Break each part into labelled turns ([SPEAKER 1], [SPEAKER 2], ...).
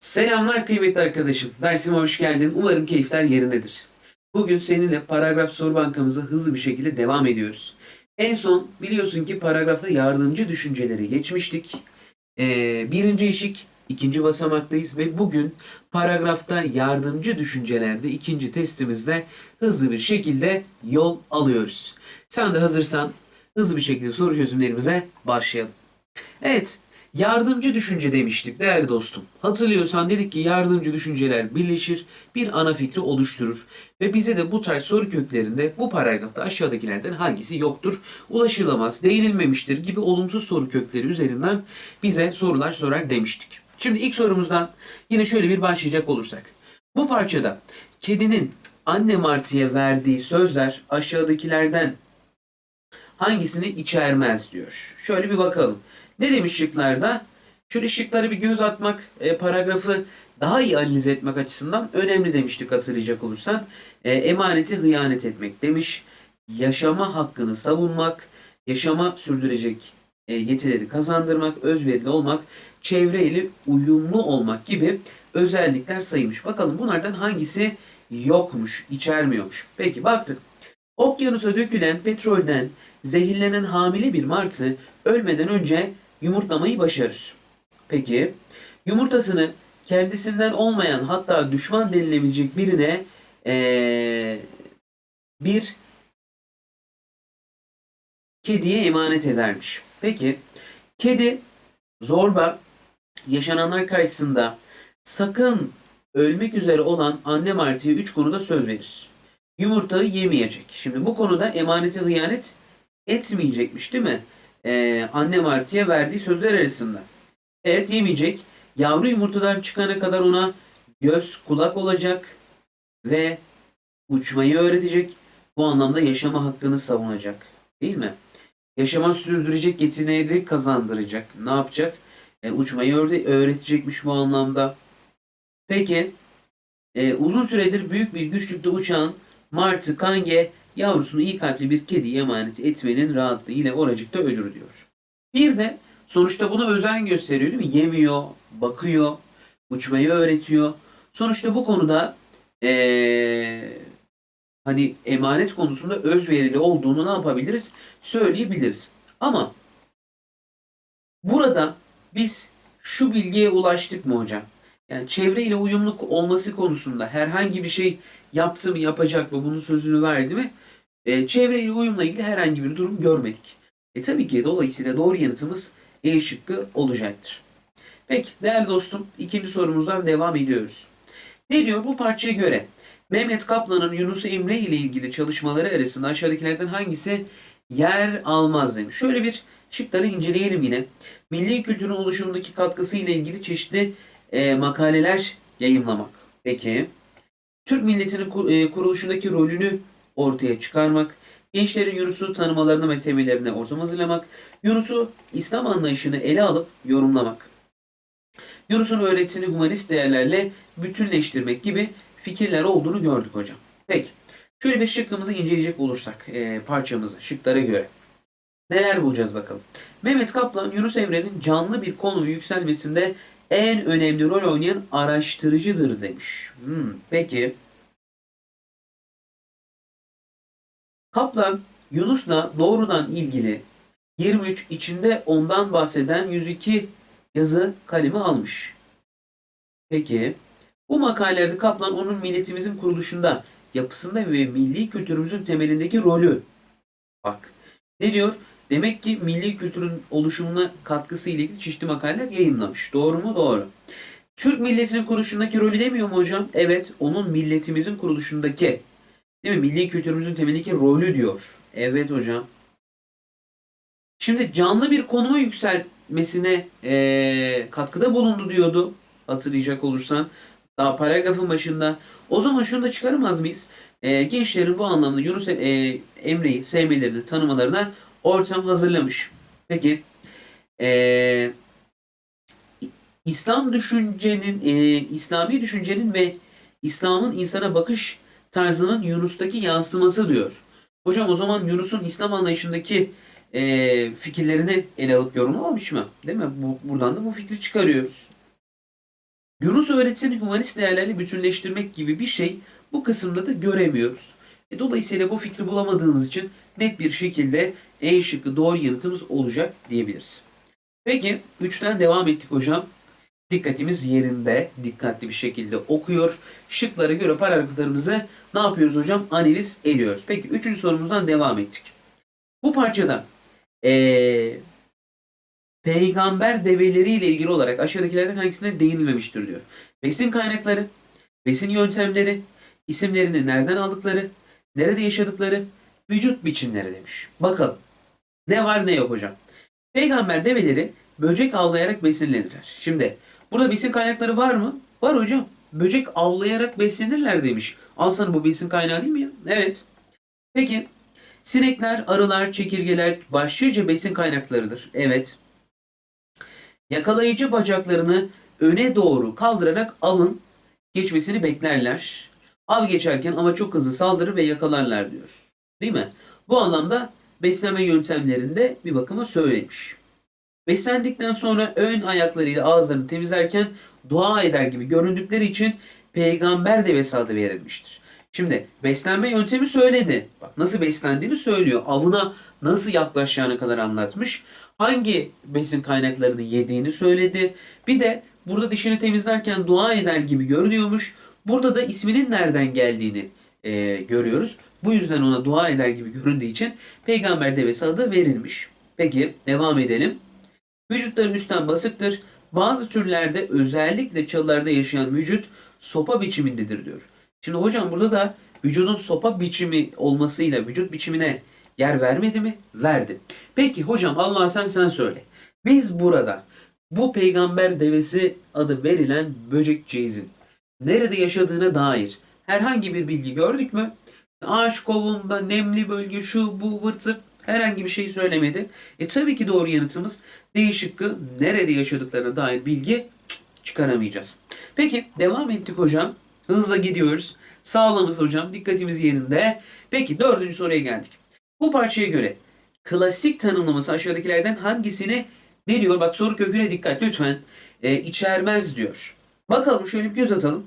[SPEAKER 1] Selamlar kıymetli arkadaşım. Dersime hoş geldin. Umarım keyifler yerindedir. Bugün seninle paragraf soru bankamıza hızlı bir şekilde devam ediyoruz. En son biliyorsun ki paragrafta yardımcı düşünceleri geçmiştik. Ee, birinci eşik ikinci basamaktayız ve bugün paragrafta yardımcı düşüncelerde ikinci testimizde hızlı bir şekilde yol alıyoruz. Sen de hazırsan hızlı bir şekilde soru çözümlerimize başlayalım. Evet, yardımcı düşünce demiştik değerli dostum. Hatırlıyorsan dedik ki yardımcı düşünceler birleşir, bir ana fikri oluşturur. Ve bize de bu tarz soru köklerinde bu paragrafta aşağıdakilerden hangisi yoktur, ulaşılamaz, değinilmemiştir gibi olumsuz soru kökleri üzerinden bize sorular sorar demiştik. Şimdi ilk sorumuzdan yine şöyle bir başlayacak olursak. Bu parçada kedinin anne martıya verdiği sözler aşağıdakilerden hangisini içermez diyor. Şöyle bir bakalım. Ne demiş şıklarda? Şöyle şıkları bir göz atmak, e, paragrafı daha iyi analiz etmek açısından önemli demiştik hatırlayacak olursan. E, emaneti hıyanet etmek demiş. Yaşama hakkını savunmak, yaşama sürdürecek e, yetileri kazandırmak, özverili olmak, çevreyle uyumlu olmak gibi özellikler sayılmış. Bakalım bunlardan hangisi yokmuş, içermiyormuş. Peki baktık. Okyanusa dökülen petrolden zehirlenen hamile bir martı ölmeden önce yumurtlamayı başarır. Peki yumurtasını kendisinden olmayan hatta düşman denilebilecek birine ee, bir kediye emanet edermiş. Peki kedi zorba yaşananlar karşısında sakın ölmek üzere olan anne martıya üç konuda söz verir. Yumurtayı yemeyecek. Şimdi bu konuda emanete hıyanet etmeyecekmiş değil mi? Ee, anne martıya verdiği sözler arasında. Evet yemeyecek. Yavru yumurtadan çıkana kadar ona göz kulak olacak ve uçmayı öğretecek. Bu anlamda yaşama hakkını savunacak. Değil mi? Yaşama sürdürecek yeteneği kazandıracak. Ne yapacak? E, uçmayı öğre- öğretecekmiş bu anlamda. Peki e, uzun süredir büyük bir güçlükte uçan Martı Kange yavrusunu iyi kalpli bir kediye emanet etmenin rahatlığı ile oracıkta ölür diyor. Bir de sonuçta buna özen gösteriyor değil mi? Yemiyor, bakıyor, uçmayı öğretiyor. Sonuçta bu konuda ee, hani emanet konusunda özverili olduğunu ne yapabiliriz? Söyleyebiliriz. Ama burada biz şu bilgiye ulaştık mı hocam? Yani çevreyle uyumlu olması konusunda herhangi bir şey yaptı mı yapacak mı bunun sözünü verdi mi? E, çevreyle uyumla ilgili herhangi bir durum görmedik. E tabii ki dolayısıyla doğru yanıtımız E şıkkı olacaktır. Peki değerli dostum ikinci sorumuzdan devam ediyoruz. Ne diyor bu parçaya göre? Mehmet Kaplan'ın Yunus Emre ile ilgili çalışmaları arasında aşağıdakilerden hangisi yer almaz demiş. Şöyle bir şıkları inceleyelim yine. Milli kültürün oluşumundaki katkısı ile ilgili çeşitli e, makaleler yayımlamak. Peki. Türk milletinin e, kuruluşundaki rolünü ortaya çıkarmak. Gençlerin Yunus'u tanımalarına ve sevmelerine ortam hazırlamak. Yunus'u İslam anlayışını ele alıp yorumlamak. Yunus'un öğretisini humanist değerlerle bütünleştirmek gibi fikirler olduğunu gördük hocam. Peki. Şöyle bir şıkkımızı inceleyecek olursak e, parçamızı şıklara göre. Neler bulacağız bakalım. Mehmet Kaplan Yunus Emre'nin canlı bir konu yükselmesinde en önemli rol oynayan araştırıcıdır demiş. Hmm, peki. Kaplan Yunus'la doğrudan ilgili 23 içinde ondan bahseden 102 yazı kalemi almış. Peki. Bu makalelerde Kaplan onun milletimizin kuruluşunda, yapısında ve milli kültürümüzün temelindeki rolü. Bak. Ne diyor? Demek ki milli kültürün oluşumuna katkısı ile ilgili çeşitli makaleler yayınlamış. Doğru mu? Doğru. Türk milletinin kuruluşundaki rolü demiyor mu hocam? Evet, onun milletimizin kuruluşundaki, değil mi? Milli kültürümüzün temelindeki rolü diyor. Evet hocam. Şimdi canlı bir konuma yükselmesine eee, katkıda bulundu diyordu. Hatırlayacak olursan. Daha paragrafın başında. O zaman şunu da çıkaramaz mıyız? Eee, gençlerin bu anlamda Yunus eee, Emre'yi sevmelerini, tanımalarına ortam hazırlamış. Peki. Eee İslam düşüncenin, eee, İslami düşüncenin ve İslam'ın insana bakış tarzının Yunus'taki yansıması diyor. Hocam o zaman Yunus'un İslam anlayışındaki eee, fikirlerini ele alıp yorumlamamış mı? Değil mi? Bu, buradan da bu fikri çıkarıyoruz. Yunus öğretisini humanist değerlerle bütünleştirmek gibi bir şey bu kısımda da göremiyoruz. Dolayısıyla bu fikri bulamadığınız için net bir şekilde E şıkkı doğru yanıtımız olacak diyebiliriz. Peki 3'ten devam ettik hocam. Dikkatimiz yerinde, dikkatli bir şekilde okuyor. Şıklara göre paragraflarımızı ne yapıyoruz hocam? Analiz ediyoruz. Peki 3. sorumuzdan devam ettik. Bu parçada ee, peygamber develeriyle ilgili olarak aşağıdakilerden hangisine değinilmemiştir diyor. Besin kaynakları, besin yöntemleri, isimlerini nereden aldıkları, nerede yaşadıkları, vücut biçimleri demiş. Bakalım. Ne var ne yok hocam. Peygamber develeri böcek avlayarak besinlenirler. Şimdi burada besin kaynakları var mı? Var hocam. Böcek avlayarak beslenirler demiş. Sana bu besin kaynağı değil mi ya? Evet. Peki sinekler, arılar, çekirgeler başlıca besin kaynaklarıdır. Evet. Yakalayıcı bacaklarını öne doğru kaldırarak avın geçmesini beklerler. Av geçerken ama çok hızlı saldırır ve yakalarlar diyor. Değil mi? Bu anlamda beslenme yöntemlerinde bir bakıma söylemiş. Beslendikten sonra ön ayaklarıyla ağızlarını temizlerken dua eder gibi göründükleri için peygamber devesi adı verilmiştir. Şimdi beslenme yöntemi söyledi. Bak nasıl beslendiğini söylüyor. Avına nasıl yaklaşacağına kadar anlatmış. Hangi besin kaynaklarını yediğini söyledi. Bir de burada dişini temizlerken dua eder gibi görünüyormuş. Burada da isminin nereden geldiğini e, görüyoruz. Bu yüzden ona dua eder gibi göründüğü için peygamber devesi adı verilmiş. Peki devam edelim. Vücutları üstten basıktır. Bazı türlerde özellikle çalılarda yaşayan vücut sopa biçimindedir diyor. Şimdi hocam burada da vücudun sopa biçimi olmasıyla vücut biçimine yer vermedi mi? Verdi. Peki hocam Allah sen sen söyle. Biz burada bu peygamber devesi adı verilen böcekçeğizin nerede yaşadığına dair herhangi bir bilgi gördük mü? Ağaç kovuğunda, nemli bölge, şu bu vırt zırt herhangi bir şey söylemedi. E tabii ki doğru yanıtımız D şıkkı nerede yaşadıklarına dair bilgi çıkaramayacağız. Peki devam ettik hocam. Hızla gidiyoruz. Sağlığımız hocam dikkatimiz yerinde. Peki dördüncü soruya geldik. Bu parçaya göre klasik tanımlaması aşağıdakilerden hangisini ne diyor? Bak soru köküne dikkat lütfen. E, içermez diyor. Bakalım şöyle bir göz atalım.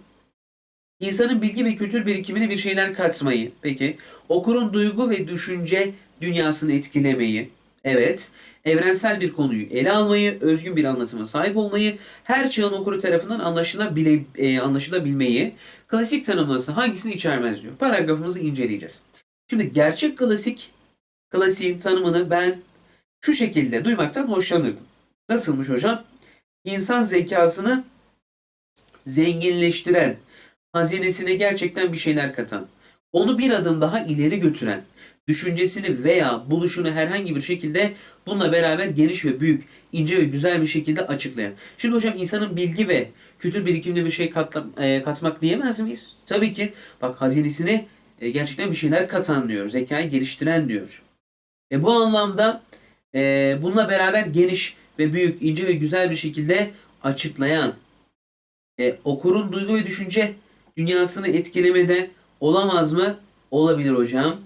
[SPEAKER 1] İnsanın bilgi ve kültür birikimine bir şeyler katmayı. Peki. Okurun duygu ve düşünce dünyasını etkilemeyi. Evet. Evrensel bir konuyu ele almayı, özgün bir anlatıma sahip olmayı, her çağın okuru tarafından anlaşılabile, e, anlaşılabilmeyi, klasik tanımlaması hangisini içermez diyor. Paragrafımızı inceleyeceğiz. Şimdi gerçek klasik, klasiğin tanımını ben şu şekilde duymaktan hoşlanırdım. Nasılmış hocam? İnsan zekasını zenginleştiren, hazinesine gerçekten bir şeyler katan, onu bir adım daha ileri götüren, düşüncesini veya buluşunu herhangi bir şekilde bununla beraber geniş ve büyük, ince ve güzel bir şekilde açıklayan. Şimdi hocam insanın bilgi ve kültür birikimine bir şey katla, e, katmak diyemez miyiz? Tabii ki. Bak hazinesine e, gerçekten bir şeyler katan diyor. Zekayı geliştiren diyor. E, bu anlamda e, bununla beraber geniş ve büyük, ince ve güzel bir şekilde açıklayan, e, okurun duygu ve düşünce dünyasını etkilemede olamaz mı? Olabilir hocam.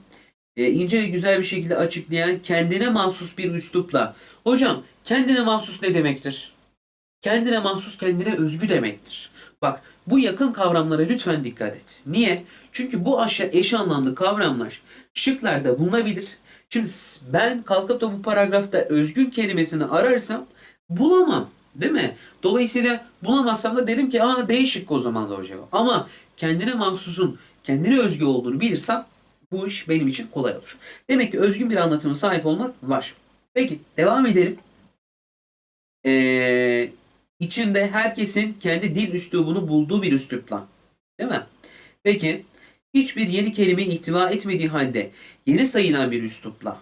[SPEAKER 1] E, ince ve güzel bir şekilde açıklayan kendine mahsus bir üslupla. Hocam kendine mahsus ne demektir? Kendine mahsus kendine özgü demektir. Bak bu yakın kavramlara lütfen dikkat et. Niye? Çünkü bu aşağı eş anlamlı kavramlar şıklarda bulunabilir. Şimdi ben kalkıp da bu paragrafta özgün kelimesini ararsam bulamam. Değil mi? Dolayısıyla bulamazsam da derim ki aa değişik o zaman doğru cevap. Ama kendine mahsusun, kendine özgü olduğunu bilirsem bu iş benim için kolay olur. Demek ki özgün bir anlatıma sahip olmak var. Peki devam edelim. Ee, içinde herkesin kendi dil üslubunu bulduğu bir üslupla. Değil mi? Peki hiçbir yeni kelime ihtiva etmediği halde yeni sayılan bir üslupla.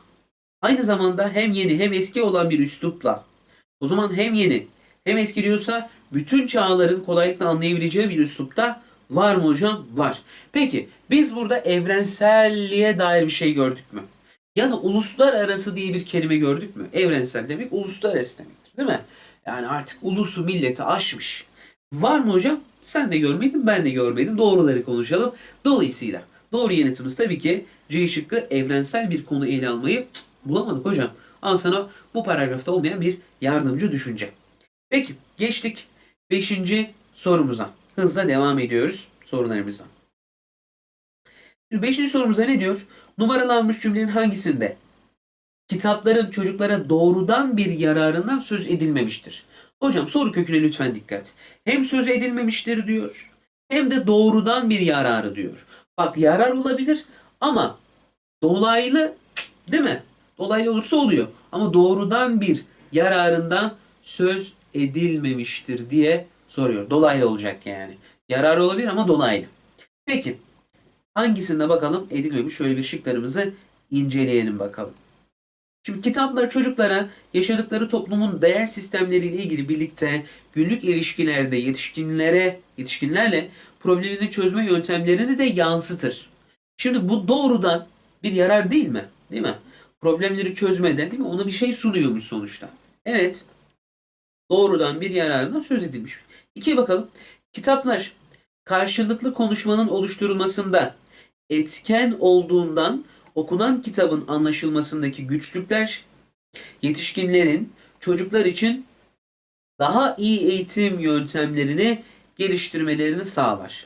[SPEAKER 1] Aynı zamanda hem yeni hem eski olan bir üslupla. O zaman hem yeni hem eski diyorsa bütün çağların kolaylıkla anlayabileceği bir üslupta var mı hocam? Var. Peki biz burada evrenselliğe dair bir şey gördük mü? Yani uluslararası diye bir kelime gördük mü? Evrensel demek uluslararası demektir değil mi? Yani artık ulusu milleti aşmış. Var mı hocam? Sen de görmedin, ben de görmedim. Doğruları konuşalım. Dolayısıyla doğru yanıtımız tabii ki C şıkkı evrensel bir konu ele almayı cık, bulamadık hocam. Al sana bu paragrafta olmayan bir yardımcı düşünce. Peki geçtik 5. sorumuza. Hızla devam ediyoruz sorularımıza. Şimdi beşinci sorumuzda ne diyor? Numaralanmış cümlenin hangisinde kitapların çocuklara doğrudan bir yararından söz edilmemiştir? Hocam soru köküne lütfen dikkat. Hem söz edilmemiştir diyor hem de doğrudan bir yararı diyor. Bak yarar olabilir ama dolaylı değil mi? Dolaylı olursa oluyor. Ama doğrudan bir yararından söz edilmemiştir diye soruyor. Dolaylı olacak yani. Yarar olabilir ama dolaylı. Peki hangisinde bakalım edilmemiş? Şöyle bir şıklarımızı inceleyelim bakalım. Şimdi kitaplar çocuklara yaşadıkları toplumun değer sistemleriyle ilgili birlikte günlük ilişkilerde yetişkinlere yetişkinlerle problemini çözme yöntemlerini de yansıtır. Şimdi bu doğrudan bir yarar değil mi? Değil mi? Problemleri çözmeden değil mi? Ona bir şey sunuyormuş sonuçta. Evet. Doğrudan bir yararından söz edilmiş. İkiye bakalım. Kitaplar karşılıklı konuşmanın oluşturulmasında etken olduğundan okunan kitabın anlaşılmasındaki güçlükler yetişkinlerin çocuklar için daha iyi eğitim yöntemlerini geliştirmelerini sağlar.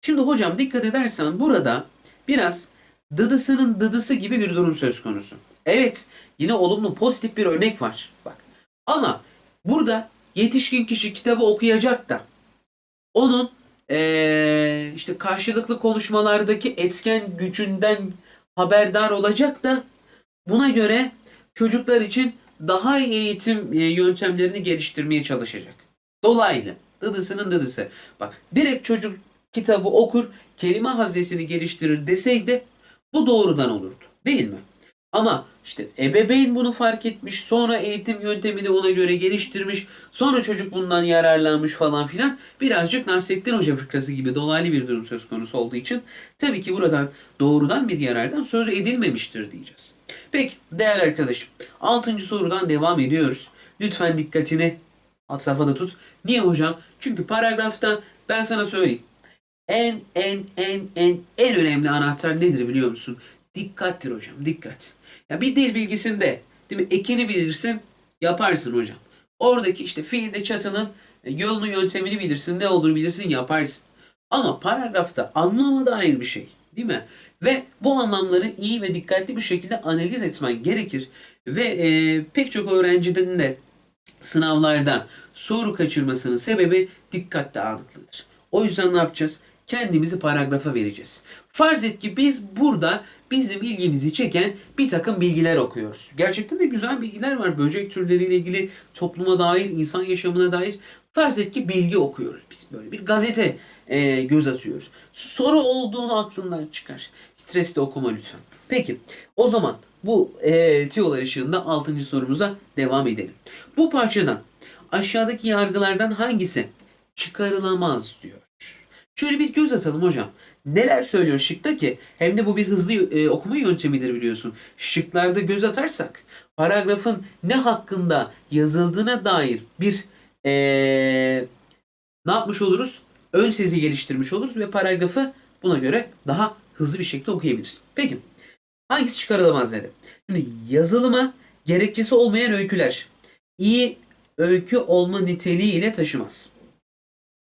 [SPEAKER 1] Şimdi hocam dikkat edersen burada biraz dıdısının dıdısı gibi bir durum söz konusu. Evet yine olumlu pozitif bir örnek var. Bak ama burada yetişkin kişi kitabı okuyacak da onun eee, işte karşılıklı konuşmalardaki etken gücünden haberdar olacak da buna göre çocuklar için daha iyi eğitim yöntemlerini geliştirmeye çalışacak. Dolaylı. Dıdısının dıdısı. Bak direkt çocuk kitabı okur, kelime haznesini geliştirir deseydi bu doğrudan olurdu. Değil mi? Ama işte ebeveyn bunu fark etmiş, sonra eğitim yöntemini ona göre geliştirmiş, sonra çocuk bundan yararlanmış falan filan. Birazcık Nasrettin Hoca fıkrası gibi dolaylı bir durum söz konusu olduğu için tabii ki buradan doğrudan bir yarardan söz edilmemiştir diyeceğiz. Peki değerli arkadaşım 6. sorudan devam ediyoruz. Lütfen dikkatini alt safhada tut. Niye hocam? Çünkü paragrafta ben sana söyleyeyim. En en en en en önemli anahtar nedir biliyor musun? Dikkattir hocam, dikkat. Ya bir dil bilgisinde değil mi? Ekini bilirsin, yaparsın hocam. Oradaki işte fiilde çatının e, yolunu yöntemini bilirsin, ne olduğunu bilirsin, yaparsın. Ama paragrafta anlama dair bir şey, değil mi? Ve bu anlamları iyi ve dikkatli bir şekilde analiz etmen gerekir. Ve e, pek çok öğrencinin de sınavlarda soru kaçırmasının sebebi dikkat dağınıklığıdır. O yüzden ne yapacağız? Kendimizi paragrafa vereceğiz. Farz et ki biz burada bizim ilgimizi çeken bir takım bilgiler okuyoruz. Gerçekten de güzel bilgiler var. Böcek türleriyle ilgili topluma dair, insan yaşamına dair. Farz et ki bilgi okuyoruz. Biz böyle bir gazete e, göz atıyoruz. Soru olduğunu aklından çıkar. Stresle okuma lütfen. Peki o zaman bu e, tiyolar ışığında 6. sorumuza devam edelim. Bu parçadan aşağıdaki yargılardan hangisi çıkarılamaz diyor. Şöyle bir göz atalım hocam. Neler söylüyor şıkta ki? Hem de bu bir hızlı e, okuma yöntemidir biliyorsun. Şıklarda göz atarsak paragrafın ne hakkında yazıldığına dair bir e, ne yapmış oluruz? Ön sezi geliştirmiş oluruz ve paragrafı buna göre daha hızlı bir şekilde okuyabiliriz. Peki hangisi çıkarılamaz dedim. Şimdi yazılıma gerekçesi olmayan öyküler iyi öykü olma niteliği ile taşımaz.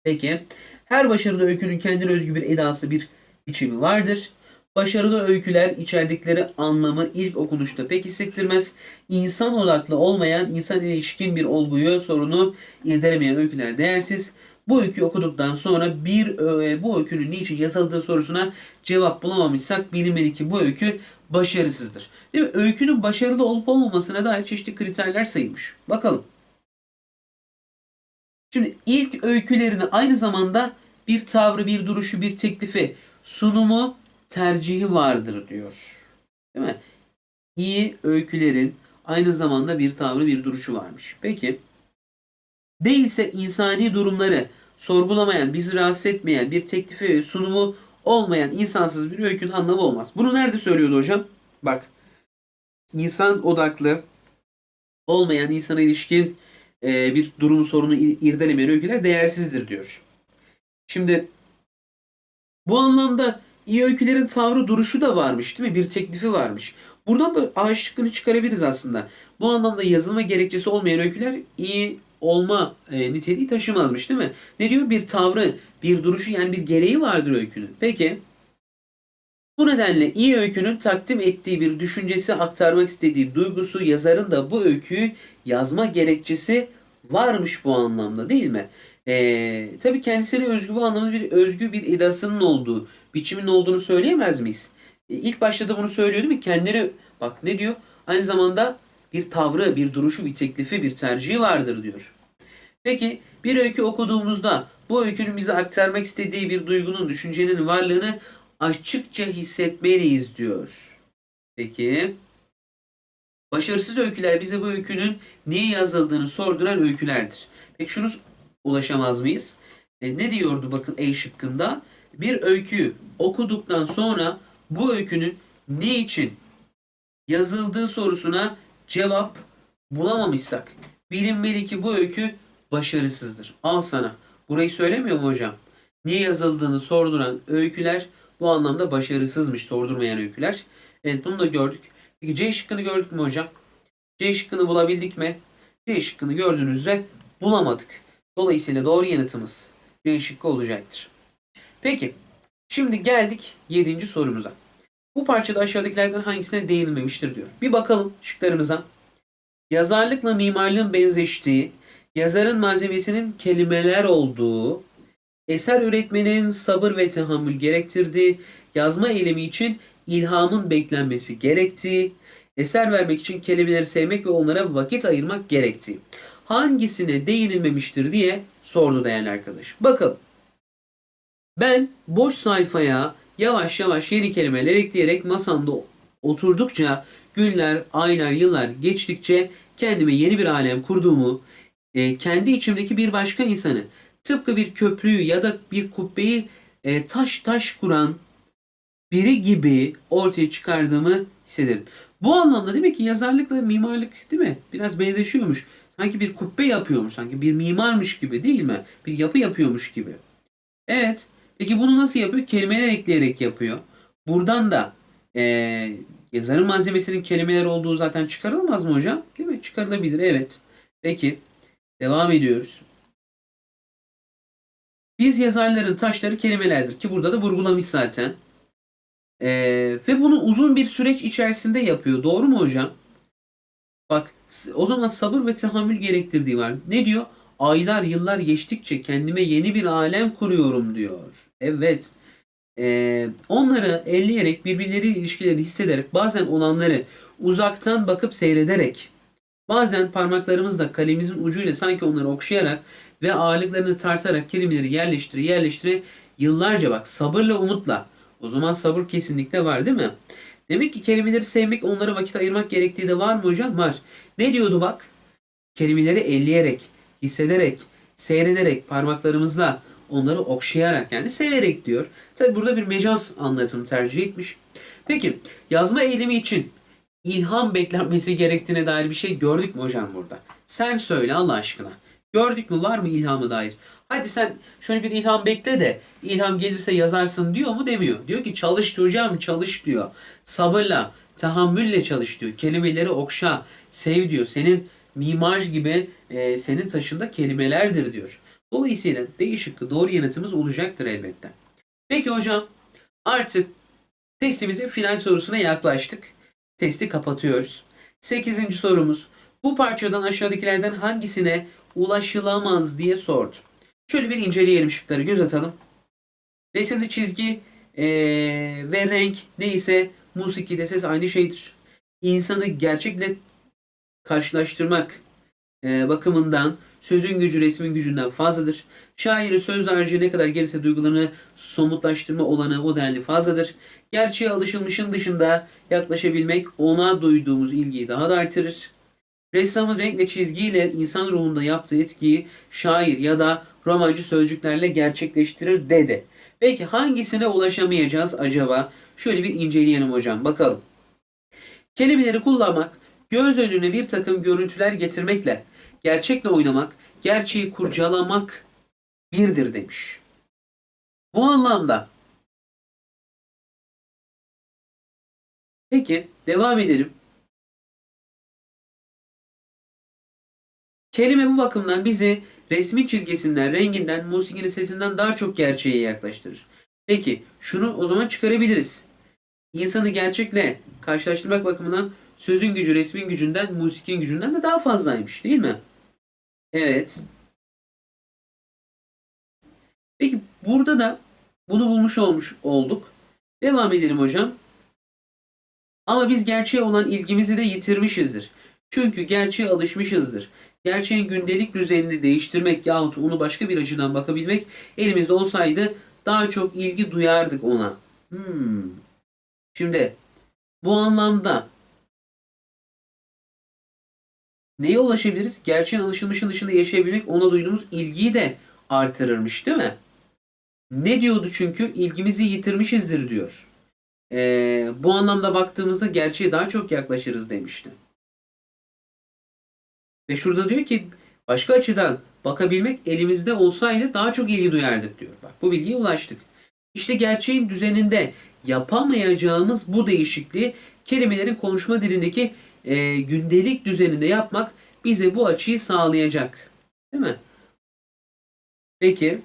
[SPEAKER 1] Peki her başarılı öykünün kendine özgü bir edası, bir biçimi vardır. Başarılı öyküler içerdikleri anlamı ilk okunuşta pek hissettirmez. İnsan odaklı olmayan, insan ilişkin bir olguyu, sorunu irdelemeyen öyküler değersiz. Bu öyküyü okuduktan sonra bir e, bu öykünün niçin yazıldığı sorusuna cevap bulamamışsak bilinmeli ki bu öykü başarısızdır. Değil mi? Öykünün başarılı olup olmamasına dair çeşitli kriterler sayılmış. Bakalım. Şimdi ilk öykülerini aynı zamanda bir tavrı, bir duruşu, bir teklifi, sunumu, tercihi vardır diyor. Değil mi? İyi öykülerin aynı zamanda bir tavrı, bir duruşu varmış. Peki değilse insani durumları sorgulamayan, bizi rahatsız etmeyen bir teklifi ve sunumu olmayan insansız bir öykünün anlamı olmaz. Bunu nerede söylüyordu hocam? Bak. insan odaklı olmayan, insana ilişkin e, bir durum sorunu irdelemeyen öyküler değersizdir diyor. Şimdi bu anlamda iyi öykülerin tavrı duruşu da varmış değil mi? Bir teklifi varmış. Buradan da A çıkarabiliriz aslında. Bu anlamda yazılma gerekçesi olmayan öyküler iyi olma e, niteliği taşımazmış değil mi? Ne diyor? Bir tavrı, bir duruşu yani bir gereği vardır öykünün. Peki bu nedenle iyi öykünün takdim ettiği bir düşüncesi, aktarmak istediği duygusu, yazarın da bu öyküyü yazma gerekçesi varmış bu anlamda değil mi? Ee, tabii kendisine özgü bu anlamda bir özgü bir edasının olduğu, biçimin olduğunu söyleyemez miyiz? Ee, ilk başta da bunu söylüyor değil mi? Kendini, bak ne diyor? Aynı zamanda bir tavrı, bir duruşu, bir teklifi, bir tercihi vardır diyor. Peki bir öykü okuduğumuzda bu öykünün bize aktarmak istediği bir duygunun, düşüncenin varlığını açıkça hissetmeliyiz diyor. Peki başarısız öyküler bize bu öykünün niye yazıldığını sorduran öykülerdir. Peki şunu ulaşamaz mıyız? E, ne diyordu bakın E şıkkında? Bir öyküyü okuduktan sonra bu öykünün ne için yazıldığı sorusuna cevap bulamamışsak bilinmeli ki bu öykü başarısızdır. Al sana. Burayı söylemiyor mu hocam? Niye yazıldığını sorduran öyküler bu anlamda başarısızmış sordurmayan öyküler. Evet bunu da gördük. Peki C şıkkını gördük mü hocam? C şıkkını bulabildik mi? C şıkkını gördüğünüz üzere bulamadık. Dolayısıyla doğru yanıtımız C şıkkı olacaktır. Peki şimdi geldik 7. sorumuza. Bu parçada aşağıdakilerden hangisine değinilmemiştir diyor. Bir bakalım şıklarımıza. Yazarlıkla mimarlığın benzeştiği, yazarın malzemesinin kelimeler olduğu, eser üretmenin sabır ve tahammül gerektirdiği, yazma eylemi için ilhamın beklenmesi gerektiği, eser vermek için kelimeleri sevmek ve onlara vakit ayırmak gerektiği. Hangisine değinilmemiştir diye sordu değerli arkadaş. Bakalım. Ben boş sayfaya yavaş yavaş yeni kelimeler ekleyerek masamda oturdukça günler, aylar, yıllar geçtikçe kendime yeni bir alem kurduğumu, e, kendi içimdeki bir başka insanı tıpkı bir köprüyü ya da bir kubbeyi e, taş taş kuran biri gibi ortaya çıkardığımı hissederim. Bu anlamda demek ki yazarlıkla mimarlık değil mi? Biraz benzeşiyormuş. Sanki bir kubbe yapıyormuş. Sanki bir mimarmış gibi değil mi? Bir yapı yapıyormuş gibi. Evet. Peki bunu nasıl yapıyor? Kelimeler ekleyerek yapıyor. Buradan da e, yazarın malzemesinin kelimeler olduğu zaten çıkarılmaz mı hocam? Değil mi? Çıkarılabilir. Evet. Peki. Devam ediyoruz. Biz yazarların taşları kelimelerdir ki burada da vurgulamış zaten. Ee, ve bunu uzun bir süreç içerisinde yapıyor. Doğru mu hocam? Bak o zaman sabır ve tahammül gerektirdiği var. Ne diyor? Aylar yıllar geçtikçe kendime yeni bir alem kuruyorum diyor. Evet. Ee, onları elleyerek birbirleriyle ilişkilerini hissederek bazen olanları uzaktan bakıp seyrederek bazen parmaklarımızla kalemimizin ucuyla sanki onları okşayarak ve ağırlıklarını tartarak kelimeleri yerleştire yerleştire yıllarca bak sabırla umutla. O zaman sabır kesinlikle var değil mi? Demek ki kelimeleri sevmek, onlara vakit ayırmak gerektiği de var mı hocam? Var. Ne diyordu bak? Kelimeleri elleyerek, hissederek, seyrederek, parmaklarımızla onları okşayarak yani severek diyor. Tabi burada bir mecaz anlatım tercih etmiş. Peki yazma eylemi için ilham beklenmesi gerektiğine dair bir şey gördük mü hocam burada? Sen söyle Allah aşkına. Gördük mü var mı ilhamı dair? Hadi sen şöyle bir ilham bekle de ilham gelirse yazarsın diyor mu demiyor. Diyor ki çalış hocam çalış diyor. Sabırla, tahammülle çalış diyor. Kelimeleri okşa, sev diyor. Senin mimar gibi e, senin taşında kelimelerdir diyor. Dolayısıyla değişik doğru yanıtımız olacaktır elbette. Peki hocam artık testimizin final sorusuna yaklaştık. Testi kapatıyoruz. Sekizinci sorumuz. Bu parçadan aşağıdakilerden hangisine ulaşılamaz diye sordu. Şöyle bir inceleyelim şıkları göz atalım. Resimde çizgi ee, ve renk neyse musikide ses aynı şeydir. İnsanı gerçekle karşılaştırmak bakımından sözün gücü resmin gücünden fazladır. Şairin sözle harcı ne kadar gelirse duygularını somutlaştırma olanı o denli fazladır. Gerçeğe alışılmışın dışında yaklaşabilmek ona duyduğumuz ilgiyi daha da artırır. Ressamın renk ve çizgiyle insan ruhunda yaptığı etkiyi şair ya da romancı sözcüklerle gerçekleştirir dedi. Peki hangisine ulaşamayacağız acaba? Şöyle bir inceleyelim hocam bakalım. Kelimeleri kullanmak, göz önüne bir takım görüntüler getirmekle, gerçekle oynamak, gerçeği kurcalamak birdir demiş. Bu anlamda Peki devam edelim. Kelime bu bakımdan bizi resmin çizgisinden, renginden, musikinin sesinden daha çok gerçeğe yaklaştırır. Peki şunu o zaman çıkarabiliriz. İnsanı gerçekle karşılaştırmak bakımından sözün gücü resmin gücünden, musikin gücünden de daha fazlaymış değil mi? Evet. Peki burada da bunu bulmuş olmuş olduk. Devam edelim hocam. Ama biz gerçeğe olan ilgimizi de yitirmişizdir. Çünkü gerçeğe alışmışızdır. Gerçeğin gündelik düzenini değiştirmek yahut onu başka bir açıdan bakabilmek elimizde olsaydı daha çok ilgi duyardık ona. Hmm. Şimdi bu anlamda neye ulaşabiliriz? Gerçeğin alışılmışın dışında yaşayabilmek ona duyduğumuz ilgiyi de artırırmış değil mi? Ne diyordu çünkü? ilgimizi yitirmişizdir diyor. Ee, bu anlamda baktığımızda gerçeğe daha çok yaklaşırız demişti. Ve şurada diyor ki başka açıdan bakabilmek elimizde olsaydı daha çok ilgi duyardık diyor. Bak bu bilgiye ulaştık. İşte gerçeğin düzeninde yapamayacağımız bu değişikliği kelimelerin konuşma dilindeki e, gündelik düzeninde yapmak bize bu açıyı sağlayacak. Değil mi? Peki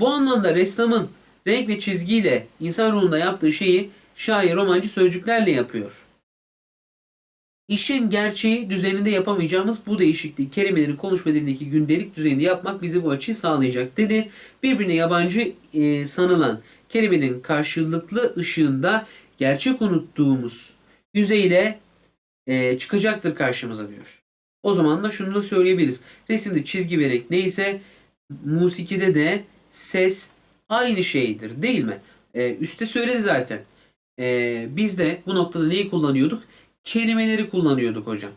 [SPEAKER 1] bu anlamda ressamın renk ve çizgiyle insan ruhunda yaptığı şeyi şair romancı sözcüklerle yapıyor. İşin gerçeği düzeninde yapamayacağımız bu değişikliği kelimelerin konuşma dilindeki gündelik düzeyinde yapmak bize bu açıyı sağlayacak dedi. Birbirine yabancı e, sanılan kelimelerin karşılıklı ışığında gerçek unuttuğumuz yüzeyle e, çıkacaktır karşımıza diyor. O zaman da şunu da söyleyebiliriz. Resimde çizgi ve neyse musikide de ses aynı şeydir değil mi? E, üste söyledi zaten. E, biz de bu noktada neyi kullanıyorduk? Kelimeleri kullanıyorduk hocam.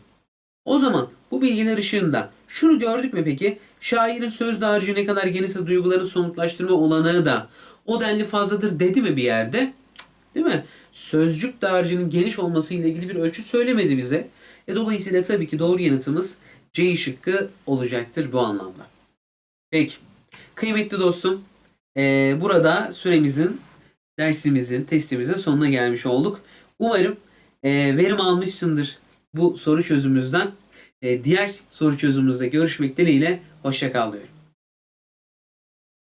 [SPEAKER 1] O zaman bu bilgiler ışığında şunu gördük mü peki? Şairin söz dağarcığı ne kadar genişse duyguların somutlaştırma olanağı da o denli fazladır dedi mi bir yerde? Değil mi? Sözcük dağarcığının geniş olması ile ilgili bir ölçü söylemedi bize. E, dolayısıyla tabii ki doğru yanıtımız C şıkkı olacaktır bu anlamda. Peki. Kıymetli dostum, e, burada süremizin, dersimizin, testimizin sonuna gelmiş olduk. Umarım e, verim almışsındır bu soru çözümümüzden. E, diğer soru çözümümüzde görüşmek dileğiyle. Hoşça kal diyorum.